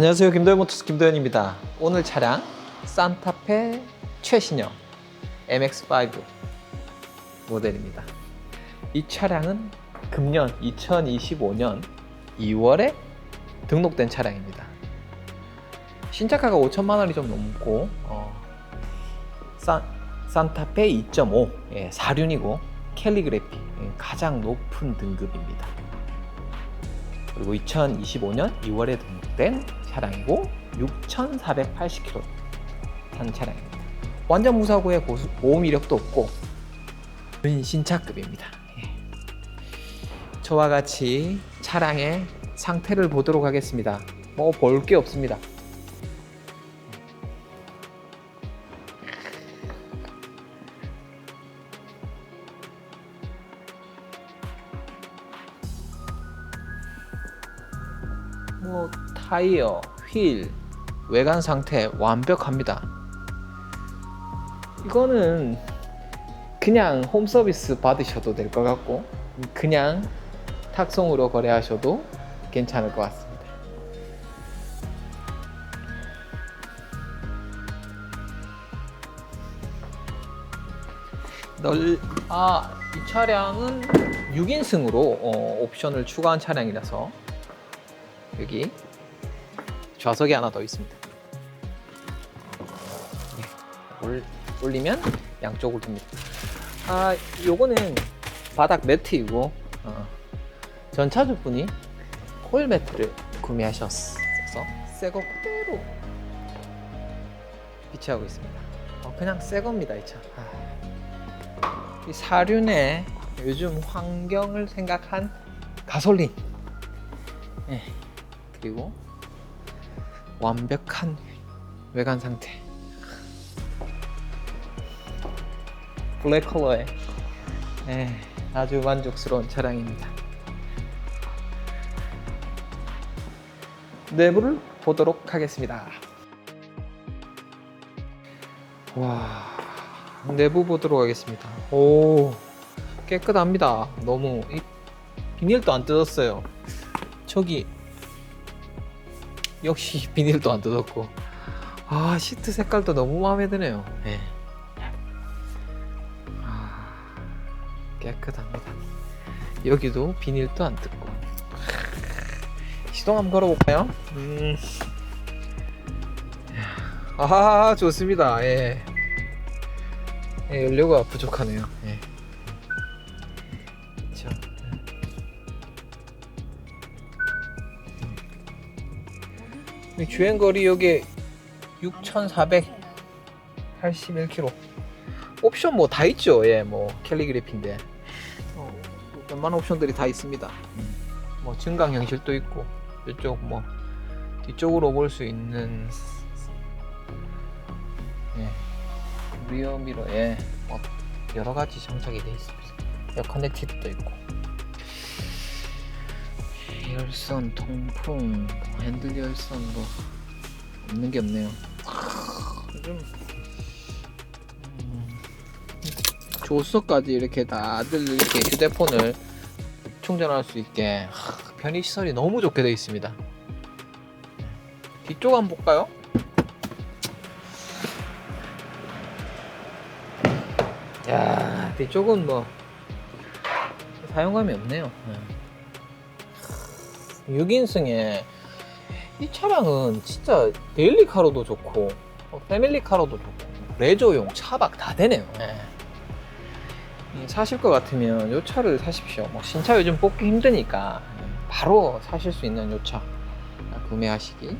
안녕하세요. 김도현 모터스 김도현입니다. 오늘 차량 산타페 최신형 MX5 모델입니다. 이 차량은 금년 2025년 2월에 등록된 차량입니다. 신차가가 5천만 원이 좀 넘고 어, 산, 산타페 2.5 예, 사륜이고 캘리그래피 예, 가장 높은 등급입니다 그리고 2025년 2월에 등록된 차량이고 6,480km 탄 차량입니다. 완전 무사고에 고수, 보험 이력도 없고 근신차급입니다. 예. 저와 같이 차량의 상태를 보도록 하겠습니다. 뭐 볼 게 없습니다. 뭐 타이어, 휠, 외관 상태 완벽합니다. 이거는 그냥 홈 서비스 받으셔도 될 것 같고 그냥 탁송으로 거래하셔도 괜찮을 것 같습니다. 널, 아, 이 차량은 6인승으로 어, 옵션을 추가한 차량이라서 여기 좌석이 하나 더 있습니다. 네, 올, 올리면 양쪽으로 됩니다. 아, 요거는 바닥 매트이고 어, 전차주분이 코일 매트를 구매하셨어서 새거 그대로 비치하고 있습니다. 어, 그냥 새 겁니다, 이 차. 아, 이 사륜에 요즘 환경을 생각한 가솔린. 예. 그리고 완벽한 외관 상태. 블랙 컬러에 예, 아주 만족스러운 차량입니다. 내부를 보도록 하겠습니다. 와 내부 보도록 하겠습니다. 오 깨끗합니다. 너무 이 비닐도 안 뜯었어요. 저기 역시 비닐도 안 뜯었고 아 시트 색깔도 너무 마음에 드네요 네. 아, 깨끗합니다 여기도 비닐도 안 뜯고 시동 한번 걸어볼까요? 음. 아 좋습니다 예. 예, 연료가 부족하네요 예. 주행거리 여기 6,481km. 옵션 뭐 다 있죠. 예, 뭐 캘리그래피인데 어, 웬만한 옵션들이 다 있습니다. 뭐 증강 형실도 있고 이쪽 뭐 뒤쪽으로 볼 수 있는 예, 리어 미러에 뭐 여러 가지 장착이 돼 있습니다. 에어 커넥티드도 있고 열선, 통풍, 뭐 핸들 열선 뭐 없는 게 없네요. 좀 음, 조수석까지 이렇게 다들 이렇게 휴대폰을 충전할 수 있게 하, 편의 시설이 너무 좋게 되어 있습니다. 뒤쪽 한번 볼까요? 야 뒤쪽은 뭐 사용감이 없네요. 네. 6인승에 이 차량은 진짜 데일리카로도 좋고 어, 패밀리카로도 좋고 레저용 차박 다 되네요 예. 이 사실 것 같으면 이 차를 사십시오 뭐 신차 요즘 뽑기 힘드니까 바로 사실 수 있는 이 차 구매하시기